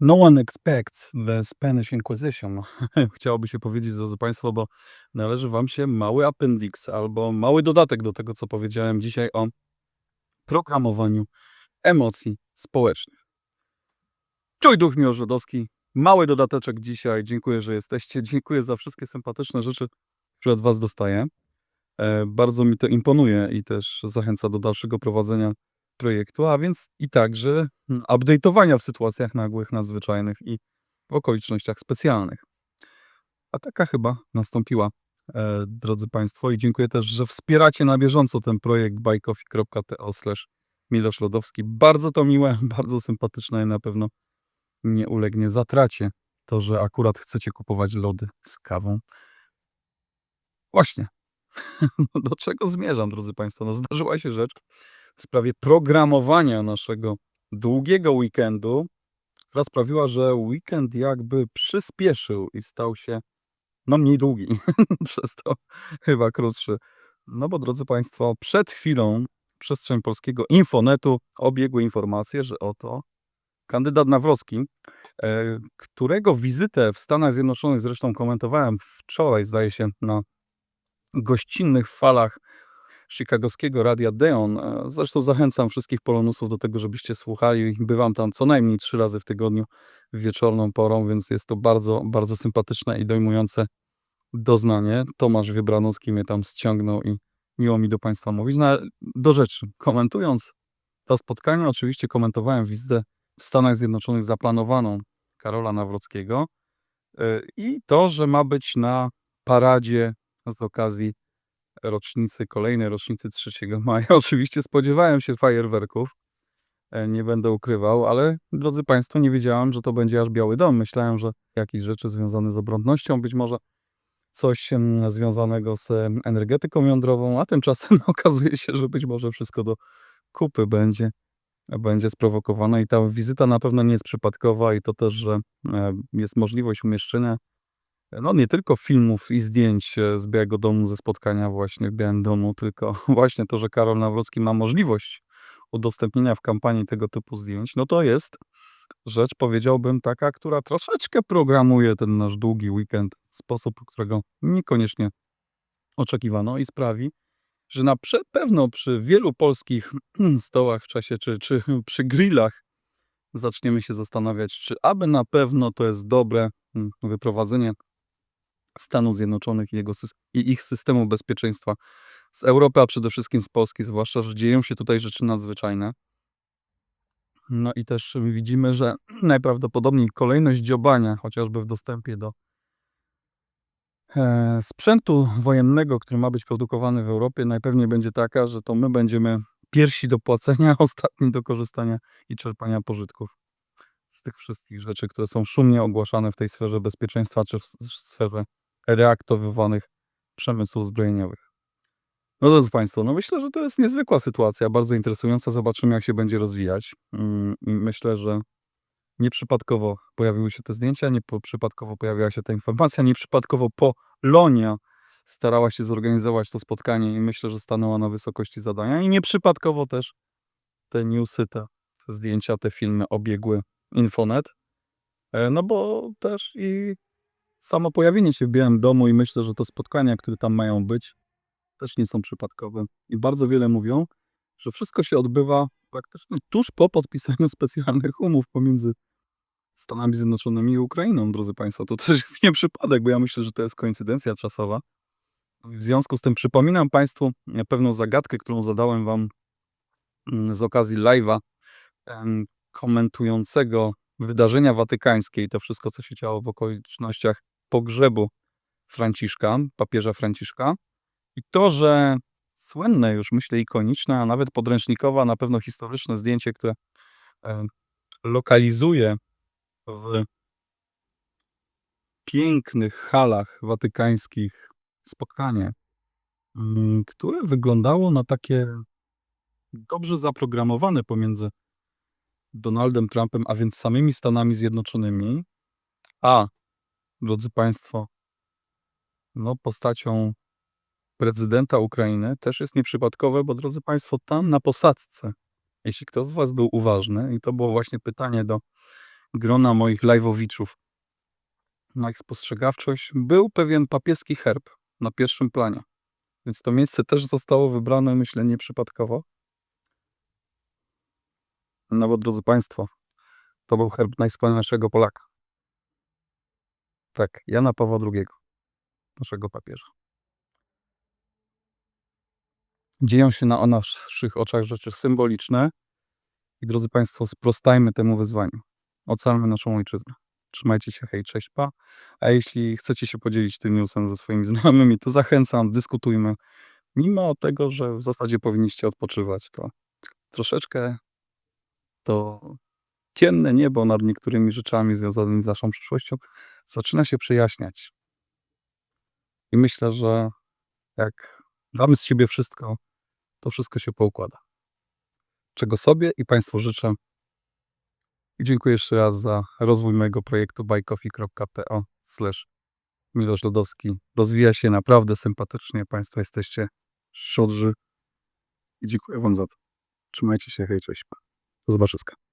No one expects the Spanish Inquisition. Chciałoby się powiedzieć, drodzy Państwo, bo należy Wam się mały appendix albo mały dodatek do tego, co powiedziałem dzisiaj o programowaniu emocji społecznych. Czuj duch Miłosz Żydowski. Mały dodateczek dzisiaj. Dziękuję, że jesteście. Dziękuję za wszystkie sympatyczne rzeczy, które od Was dostaję. E, Bardzo mi to imponuje i też zachęca do dalszego prowadzenia projektu, a więc i także mm, update'owania w sytuacjach nagłych, nadzwyczajnych i w okolicznościach specjalnych. A taka chyba nastąpiła, e, drodzy Państwo, i dziękuję też, że wspieracie na bieżąco ten projekt slash Milosz Lodowski. Bardzo to miłe, bardzo sympatyczne i na pewno nie ulegnie zatracie to, że akurat chcecie kupować lody z kawą. Właśnie. No, Do czego zmierzam, drodzy Państwo? No, zdarzyła się rzecz w sprawie programowania naszego długiego weekendu, która sprawiła, że weekend jakby przyspieszył i stał się no mniej długi, przez to chyba krótszy. No bo drodzy Państwo, przed chwilą przestrzeń polskiego infonetu obiegły informacje, że oto kandydat Nawrocki, e, którego wizytę w Stanach Zjednoczonych zresztą komentowałem wczoraj, zdaje się, na gościnnych falach chicagowskiego radia Deon. E, Zresztą zachęcam wszystkich polonusów do tego, żebyście słuchali. Bywam tam co najmniej trzy razy w tygodniu wieczorną porą, więc jest to bardzo, bardzo sympatyczne i dojmujące doznanie. Tomasz Wybranowski mnie tam ściągnął i miło mi do Państwa mówić. No, do rzeczy. Komentując to spotkanie, oczywiście komentowałem wizytę w Stanach Zjednoczonych zaplanowaną Karola Nawrockiego e, i to, że ma być na paradzie z okazji rocznicy, kolejnej rocznicy 3 maja. Oczywiście spodziewałem się fajerwerków, e, nie będę ukrywał, ale drodzy Państwo, nie wiedziałem, że to będzie aż Biały Dom. Myślałem, że jakieś rzeczy związane z obronnością, być może coś związanego z energetyką jądrową, a tymczasem okazuje się, że być może wszystko do kupy będzie, będzie sprowokowane i ta wizyta na pewno nie jest przypadkowa i to też, że e, jest możliwość umieszczenia no nie tylko filmów i zdjęć e, z Białego Domu, ze spotkania właśnie w Białym Domu, tylko właśnie to, że Karol Nawrocki ma możliwość udostępnienia w kampanii tego typu zdjęć, no to jest rzecz, powiedziałbym, taka, która troszeczkę programuje ten nasz długi weekend w sposób, którego niekoniecznie oczekiwano i sprawi, że na pewno przy wielu polskich stołach w czasie, czy, czy przy grillach zaczniemy się zastanawiać, czy aby na pewno to jest dobre mm, wyprowadzenie Stanów Zjednoczonych i, jego, i ich systemu bezpieczeństwa z Europy, a przede wszystkim z Polski, zwłaszcza, że dzieją się tutaj rzeczy nadzwyczajne. No i też widzimy, że najprawdopodobniej kolejność dziobania, chociażby w dostępie do e, sprzętu wojennego, który ma być produkowany w Europie, najpewniej będzie taka, że to my będziemy pierwsi do płacenia, ostatni do korzystania i czerpania pożytków z tych wszystkich rzeczy, które są szumnie ogłaszane w tej sferze bezpieczeństwa, czy w sferze reaktowywanych przemysłów zbrojeniowych. No drodzy Państwo, no myślę, że to jest niezwykła sytuacja, bardzo interesująca. Zobaczymy, jak się będzie rozwijać. Mm, Myślę, że nieprzypadkowo pojawiły się te zdjęcia, nie po- przypadkowo pojawiła się ta informacja, nieprzypadkowo Polonia starała się zorganizować to spotkanie i myślę, że stanęła na wysokości zadania. I nieprzypadkowo też te newsy, te, te zdjęcia, te filmy obiegły Infonet. E, No bo też i samo pojawienie się w Białym Domu i myślę, że te spotkania, które tam mają być, też nie są przypadkowe. I bardzo wiele mówią, że wszystko się odbywa praktycznie tuż po podpisaniu specjalnych umów pomiędzy Stanami Zjednoczonymi i Ukrainą, drodzy Państwo. To też jest nie przypadek, bo ja myślę, że to jest koincydencja czasowa. W związku z tym przypominam Państwu e, pewną zagadkę, którą zadałem Wam mm, z okazji live'a komentującego wydarzenia watykańskie i to wszystko, co się działo w okolicznościach pogrzebu Franciszka, papieża Franciszka. I to, że słynne już, myślę, ikoniczne, a nawet podręcznikowe, na pewno historyczne zdjęcie, które e, lokalizuje w pięknych halach watykańskich spotkanie, mm, które wyglądało na takie dobrze zaprogramowane pomiędzy Donaldem Trumpem, a więc samymi Stanami Zjednoczonymi, a, drodzy Państwo, no postacią prezydenta Ukrainy też jest nieprzypadkowe, bo drodzy Państwo, tam na posadzce, jeśli ktoś z Was był uważny, i to było właśnie pytanie do grona moich live'owiczów na ich spostrzegawczość, był pewien papieski herb na pierwszym planie. Więc to miejsce też zostało wybrane, myślę, nieprzypadkowo. No bo, drodzy Państwo, to był herb najwspanialszego Polaka. Tak, Jana Pawła II, naszego papieża. Dzieją się na naszych oczach rzeczy symboliczne i drodzy Państwo, sprostajmy temu wyzwaniu. Ocalmy naszą ojczyznę. Trzymajcie się, hej, cześć, pa. A jeśli chcecie się podzielić tym newsem ze swoimi znajomymi, to zachęcam, dyskutujmy. Mimo tego, że w zasadzie powinniście odpoczywać, to troszeczkę to ciemne niebo nad niektórymi rzeczami związanymi z naszą przyszłością zaczyna się przejaśniać. I myślę, że jak damy z siebie wszystko, to wszystko się poukłada. Czego sobie i Państwu życzę. I dziękuję jeszcze raz za rozwój mojego projektu buycoffee.to Milosz Lodowski. Rozwija się naprawdę sympatycznie. Państwo jesteście szczodrzy. I dziękuję Wam za to. Trzymajcie się, hej, cześć. Do zobaczyska.